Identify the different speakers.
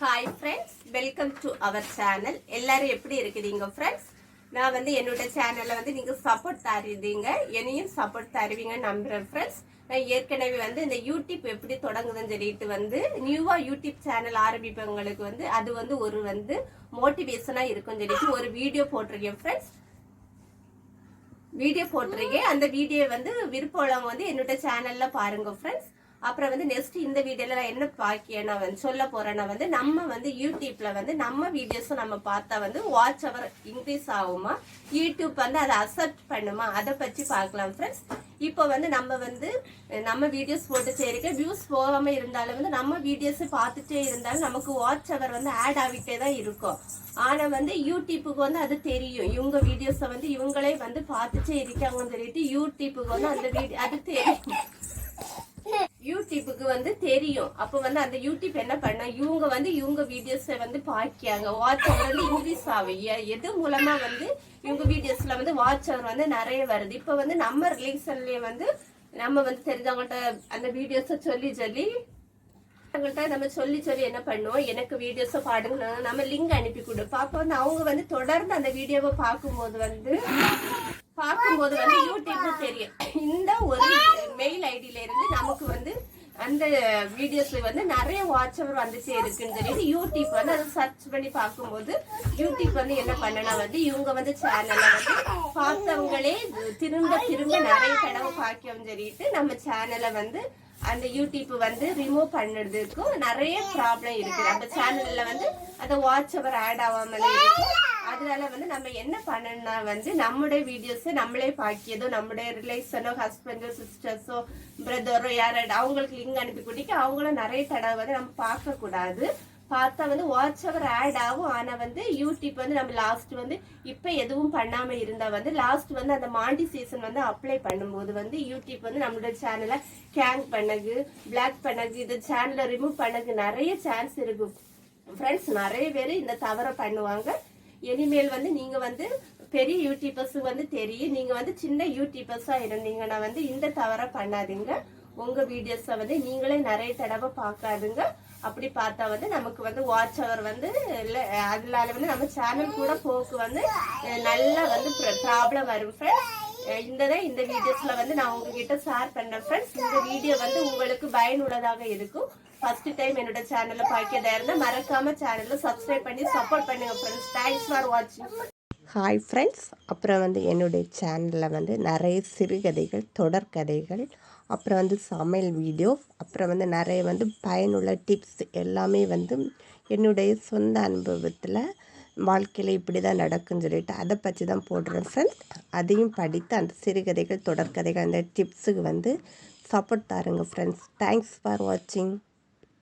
Speaker 1: Hi friends welcome to our channel எல்லாரும் எப்படி இருக்கிறீங்க ஃப்ரெண்ட்ஸ் நான் வந்து என்னோட சேனலில் வந்து நீங்கள் சப்போர்ட் தருவீங்க. என்னையும் சப்போர்ட் தருவீங்க நம்புகிறேன் ஃப்ரெண்ட்ஸ் நான் ஏற்கனவே வந்து இந்த யூடியூப் எப்படி தொடங்குதுன்னு சொல்லிட்டு வந்து நியூவாக யூடியூப் சேனல் ஆரம்பிப்பவங்களுக்கு வந்து அது வந்து ஒரு வந்து மோட்டிவேஷனாக இருக்கும்னு சொல்லிட்டு ஒரு வீடியோ போட்டிருக்கேன் ஃப்ரெண்ட்ஸ் வீடியோ போட்டிருக்கேன். அந்த வீடியோ வந்து விருப்பம் உள்ளவங்க வந்து என்னோட சேனல்ல பாருங்க ஃப்ரெண்ட்ஸ் அப்புறம் வந்து நெக்ஸ்ட் இந்த வீடியோல நான் என்ன பாக்கியேன்னா வந்து சொல்ல போறேன்னா வந்து நம்ம வந்து யூடியூப்ல வந்து நம்ம வீடியோஸ் நம்ம பார்த்தா வந்து வாட்ச் அவர் இன்க்ரீஸ் ஆகுமா? யூடியூப் வந்து அதை அக்செப்ட் பண்ணுமா? அதை பற்றி பார்க்கலாம் ஃப்ரெண்ட்ஸ் இப்போ வந்து நம்ம வந்து நம்ம வீடியோஸ் போட்டு சரிக்க வியூஸ் போகாம இருந்தாலும் வந்து நம்ம வீடியோஸ் பார்த்துட்டே இருந்தாலும் நமக்கு வாட்ச் அவர் வந்து ஆட் ஆகிட்டே தான் இருக்கும். ஆனா வந்து யூடியூப்புக்கு வந்து அது தெரியும். இவங்க வீடியோஸை வந்து இவங்களே வந்து பார்த்துட்டே இருக்காங்கன்னு சொல்லிட்டு யூடியூப்புக்கு வந்து அந்த வீடியோ அது தெரியும். தெரியும். அப்ப வந்து அந்த யூடியூப் என்ன பண்ண இவங்க வந்து இவங்க வீடியோஸை வந்து பார்க்காங்க வாட்ச் அவர் வந்து இன்க்ரீஸ் ஆகும் எது மூலமா வந்து இவங்க வீடியோஸ்ல வந்து வாட்ச் அவர் வந்து நிறைய வருது. இப்ப வந்து நம்ம ரிலேஷன்லயே வந்து நம்ம வந்து தெரிஞ்சவங்கள்ட்ட அந்த வீடியோஸை சொல்லி சொல்லி அவங்கள்ட்ட நம்ம சொல்லி சொல்லி என்ன பண்ணுவோம்? எனக்கு வீடியோஸை பாடுங்க நம்ம லிங்க் அனுப்பி கொடுப்போம். அப்போ வந்து அவங்க வந்து தொடர்ந்து அந்த வீடியோவை பார்க்கும்போது வந்து பார்க்கும்போது வந்து யூடியூப்பும் தெரியும். இந்த ஒரு அந்த வீடியோஸ்ல வந்து நிறைய வாட்ச் அவர் வந்துட்டே இருக்குன்னு சொல்லிட்டு யூடியூப் வந்து அதை சர்ச் பண்ணி பார்க்கும்போது யூடியூப் வந்து என்ன பண்ணனா வந்து இவங்க வந்து சேனல்ல வந்து பார்த்தவங்களே திரும்ப திரும்ப நிறைய தடவை பார்க்கவும் சொல்லிட்டு நம்ம சேனலை வந்து அந்த யூடியூப் வந்து ரிமூவ் பண்ணுறதுக்கும் நிறைய ப்ராப்ளம் இருக்குது அந்த சேனல்ல வந்து அந்த வாட்ச் அவர் ஆட் ஆகாமலே இருக்கு. அதனால வந்து நம்ம என்ன பண்ணணும்னா வந்து நம்முடைய வீடியோஸ் நம்மளே பாக்கியதோ நம்முடைய ரிலேஷனோ ஹஸ்பண்டோ சிஸ்டர்ஸோ பிரதரோ யாரோட அவங்களுக்கு லிங்க் அனுப்பி கூட்டிக்கு அவங்களும் நிறைய தடவை வந்து நம்ம பார்க்க கூடாது பார்த்தா வந்து வாட்ச் அவர் ஆட் ஆகும். ஆனா வந்து யூடியூப் வந்து நம்ம லாஸ்ட் வந்து இப்ப எதுவும் பண்ணாம இருந்தா வந்து லாஸ்ட் வந்து அந்த மாண்டி சீசன் வந்து அப்ளை பண்ணும்போது வந்து யூடியூப் வந்து நம்மளோட சேனலை கேங் பண்ணது பிளாக் பண்ணது இந்த சேனலை ரிமூவ் பண்ணது நிறைய சான்ஸ் இருக்கு ஃப்ரெண்ட்ஸ் நிறைய பேர் இந்த தவறை பண்ணுவாங்க. இனிமேல் வந்து நீங்க வந்து பெரிய யூடியூபர்ஸ் வந்து தெரியும். நீங்க வந்து சின்ன யூடியூபர்ஸா இருந்தீங்கன்னா வந்து இந்த தவறை பண்ணாதீங்க. உங்க வீடியோஸை வந்து நீங்களே நிறைய தடவை பார்க்காதுங்க. அப்படி பார்த்தா வந்து நமக்கு வந்து வாட்ச் அவர் வந்து இல்லை அதனால வந்து நம்ம சேனல் கூட போக்கு வந்து நல்லா வந்து ப்ராப்ளம் வரும் ஃப்ரெண்ட்ஸ் இந்த தான் இந்த வீடியோஸ்ல வந்து நான் உங்ககிட்ட ஷேர் பண்றேன் ஃப்ரெண்ட்ஸ் இந்த வீடியோ வந்து உங்களுக்கு பயனுள்ளதாக இருக்கும். ஃபர்ஸ்ட் டைம் என்னோட சேனல்ல பார்க்கறதா இருந்தா மறக்காம சேனல்ல சப்ஸ்கிரைப் பண்ணி சப்போர்ட் பண்ணுங்க ஃப்ரெண்ட்ஸ் தேங்க்ஸ் ஃபார் வாட்சிங்
Speaker 2: ஹாய் ஃப்ரெண்ட்ஸ் அப்புறம் வந்து என்னுடைய சேனலில் வந்து நிறைய சிறுகதைகள் தொடர்கதைகள் அப்புறம் வந்து சமையல் வீடியோ அப்புறம் வந்து நிறைய வந்து பயனுள்ள டிப்ஸ் எல்லாமே வந்து என்னுடைய சொந்த அனுபவத்தில் வாழ்க்கையில் இப்படி தான் நடக்குன்னு சொல்லிட்டு அதை பற்றி தான் போடுறேன் ஃப்ரெண்ட்ஸ் அதையும் படித்து அந்த சிறுகதைகள் தொடர்கதைகள் அந்த டிப்ஸுக்கு வந்து சப்போர்ட் தாருங்க ஃப்ரெண்ட்ஸ் தேங்க்ஸ் ஃபார் வாட்சிங்